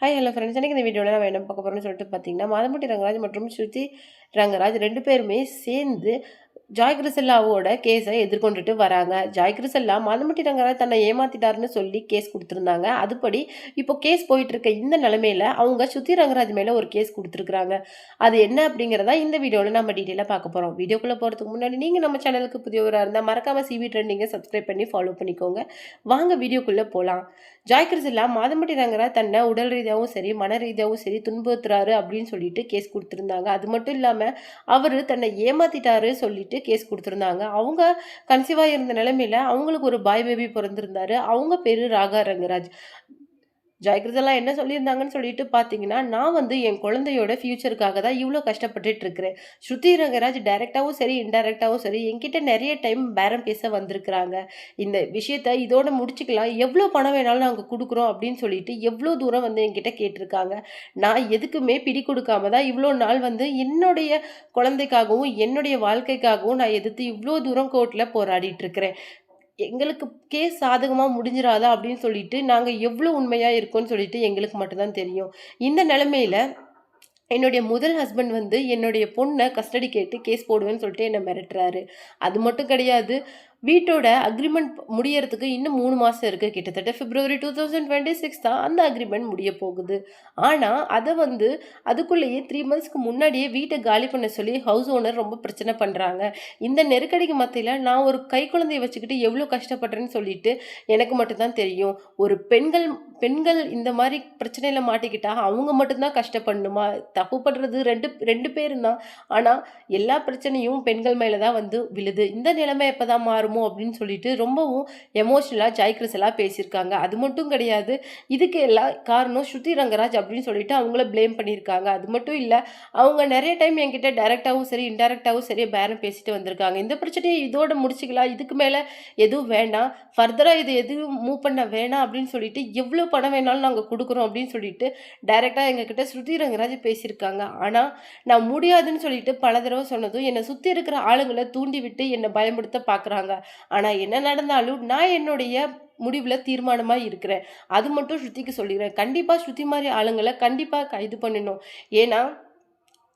Hi hello friends எனக்கு இந்த வீடியோவில் நான் என்ன பார்க்க போகிறேன்னு சொல்லிட்டு பார்த்தீங்கன்னா மாதம்பட்டி ரங்கராஜ் மற்றும் ஸ்ருதி ரங்கராஜ் ரெண்டு பேருமே சேர்ந்து ஜாய் கிரிசல்லாவோட கேஸை எதிர்கொண்டுட்டு வராங்க. ஜாய் கிரிசல்லா மாதம்பட்டி ரங்கராஜ் தன்னை ஏமாத்திட்டாருன்னு சொல்லி கேஸ் கொடுத்துருந்தாங்க. அதுபடி இப்போ கேஸ் போயிட்டு இருக்க இந்த நிலமையில அவங்க சுத்தி ரங்கராஜ் மேலே ஒரு கேஸ் கொடுத்துருக்குறாங்க. அது என்ன அப்படிங்கிறதா இந்த வீடியோவில் நம்ம டீட்டெயிலாக பார்க்க போகிறோம் வீடியோக்குள்ளே போகிறதுக்கு முன்னாடி நீங்கள் நம்ம சேனலுக்கு புதியவராக இருந்தால் மறக்காம சிவி ட்ரெண்டிங்கை சப்ஸ்கிரைப் பண்ணி ஃபாலோ பண்ணிக்கோங்க. வாங்க வீடியோக்குள்ளே போகலாம் ஜாய் கிரிசல்லா மாதமட்டி ரங்கராஜ் தன்னை உடல் ரீதியாகவும் சரி மன ரீதியாகவும் சரி துன்புறுத்துறாரு அப்படின்னு சொல்லிட்டு கேஸ் கொடுத்துருந்தாங்க. அது மட்டும் இல்லாமல் அவர் தன்னை ஏமாத்திட்டாரு சொல்லிட்டு கேஸ் கொடுத்துருந்தாங்க. அவங்க கன்சீவாக இருந்த நிலமையில அவங்களுக்கு ஒரு பாய் பேபி பிறந்திருந்தாரு. அவங்க பேர் ராகா ரங்கராஜ். ஜெயகிருதெல்லாம் என்ன சொல்லியிருந்தாங்கன்னு சொல்லிட்டு பார்த்தீங்கன்னா நான் வந்து என் குழந்தையோட ஃப்யூச்சருக்காக தான் இவ்வளோ கஷ்டப்பட்டுட்டு இருக்கிறேன். ஸ்ருதி ரங்கராஜ் டைரெக்டாகவும் சரி இன்டைரக்டாகவும் சரி என்கிட்ட நிறைய டைம் பேரம் பேச வந்திருக்கிறாங்க. இந்த விஷயத்த இதோட முடிச்சுக்கலாம். எவ்வளோ பணம் வேணாலும் நாங்கள் கொடுக்குறோம் அப்படின்னு சொல்லிட்டு எவ்வளோ தூரம் வந்து என்கிட்ட கேட்டிருக்காங்க. நான் எதுக்குமே பிடி கொடுக்காம தான் இவ்வளோ நாள் வந்து என்னுடைய குழந்தைக்காகவும் என்னுடைய வாழ்க்கைக்காகவும் நான் எதிர்த்து இவ்வளோ தூரம் கோர்ட்டில் போராடிட்டு இருக்கிறேன். எங்களுக்கு கேஸ் சாதகமாக முடிஞ்சிடாதா அப்படின்னு சொல்லிட்டு நாங்கள் எவ்வளோ உண்மையாக இருக்கோம்னு சொல்லிட்டு எங்களுக்கு மட்டும்தான் தெரியும். இந்த நிலமையில் என்னுடைய முதல் ஹஸ்பண்ட் வந்து என்னுடைய பொண்ணை கஸ்டடி கேட்டு கேஸ் போடுவேன்னு சொல்லிட்டு என்னை மிரட்டுறாரு. அது மட்டும் கிடையாது. வீட்டோட அக்ரிமெண்ட் முடியறதுக்கு இன்னும் மூணு மாதம் இருக்குது கிட்டத்தட்ட February two thousand twenty six தான் அந்த அக்ரிமெண்ட் முடிய போகுது. ஆனால் அதை வந்து அதுக்குள்ளேயே த்ரீ மந்த்ஸ்க்கு முன்னாடியே வீட்டை காலி பண்ண சொல்லி ஹவுஸ் ஓனர் ரொம்ப பிரச்சனை பண்ணுறாங்க இந்த நெருக்கடிக்கு மத்தியில் நான் ஒரு கை குழந்தைய வச்சுக்கிட்டு எவ்வளோ கஷ்டப்படுறேன்னு சொல்லிட்டு எனக்கு மட்டும்தான் தெரியும். ஒரு பெண்கள் பெண்கள் இந்த மாதிரி பிரச்சனையில் மாட்டிக்கிட்டா அவங்க மட்டும்தான் கஷ்டப்படணுமா? தப்பு பண்ணுறது ரெண்டு ரெண்டு பேரும் தான் ஆனால் எல்லா பிரச்சனையும் பெண்கள் மேலே தான் வந்து விழுது. இந்த நிலைமை எப்போ தான் மாறும்? வருமோ அப்படின்னு சொல்லிட்டு ரொம்பவும் எமோஷ்னலாக ஜாய்க்ரஸ் எல்லாம் பேசியிருக்காங்க. அது மட்டும் கிடையாது இதுக்கு எல்லாம் காரணம் ஸ்ருதி ரங்கராஜ் அப்படின்னு சொல்லிட்டு அவங்கள ப்ளேம் பண்ணியிருக்காங்க. அது மட்டும் இல்லை அவங்க நிறைய டைம் என்கிட்ட டைரெக்டாகவும் சரி இன்டெரக்டாகவும் சரி பேரம் பேசிட்டு வந்திருக்காங்க. இந்த பிரச்சனையை இதோட முடிச்சுக்கலாம். இதுக்கு மேலே எதுவும் வேண்டாம் ஃபர்தராக இது எதுவும் மூவ் பண்ண வேணாம் அப்படின்னு சொல்லிட்டு எவ்வளோ பணம் வேணாலும் நாங்கள் கொடுக்குறோம் அப்படின்னு சொல்லிட்டு டைரெக்டாக எங்ககிட்ட ஸ்ருதி ரங்கராஜ் பேசியிருக்காங்க. ஆனால் நான் முடியாதுன்னு சொல்லிட்டு பல தடவை சொன்னதும் என்னை சுற்றி இருக்கிற ஆளுங்களை தூண்டி விட்டு என்னை பயன்படுத்த பார்க்குறாங்க ஆனால் என்ன நடந்தாலும் நான் என்னுடைய முடிவில் தீர்மானமாக இருக்கிறேன். அது மட்டும் ஸ்ருதிக்கு சொல்லிடுறேன் கண்டிப்பாக ஸ்ருதி மாதிரி ஆளுங்களை கண்டிப்பாக கைது பண்ணணும். ஏன்னா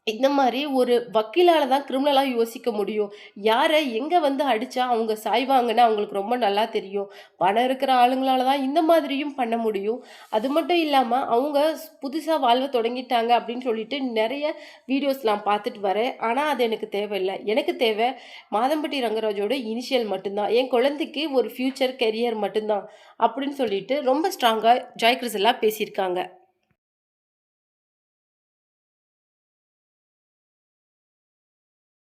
இந்த மாதிரி ஒரு வக்கீலால் தான் கிரிமினலாக யோசிக்க முடியும். யாரை எங்கே வந்து அடித்தா அவங்க சாய்வாங்கன்னு அவங்களுக்கு ரொம்ப நல்லா தெரியும். பணம் இருக்கிற ஆளுங்களால தான் இந்த மாதிரியும் பண்ண முடியும். அது மட்டும் இல்லாமல் அவங்க புதுசாக வாழ்வை தொடங்கிட்டாங்க அப்படின்னு சொல்லிட்டு நிறைய வீடியோஸ்லாம் பார்த்துட்டு வரேன். ஆனால் அது எனக்கு தேவையில்லை. எனக்கு தேவை மாதம்பட்டி ரங்கராஜோட இனிஷியல் மட்டும்தான். என் குழந்தைக்கு ஒரு ஃப்யூச்சர் கெரியர் மட்டும்தான் அப்படின்னு சொல்லிட்டு ரொம்ப ஸ்ட்ராங்காக ஜாய் கிறிஸ் எல்லாம் பேசியிருக்காங்க.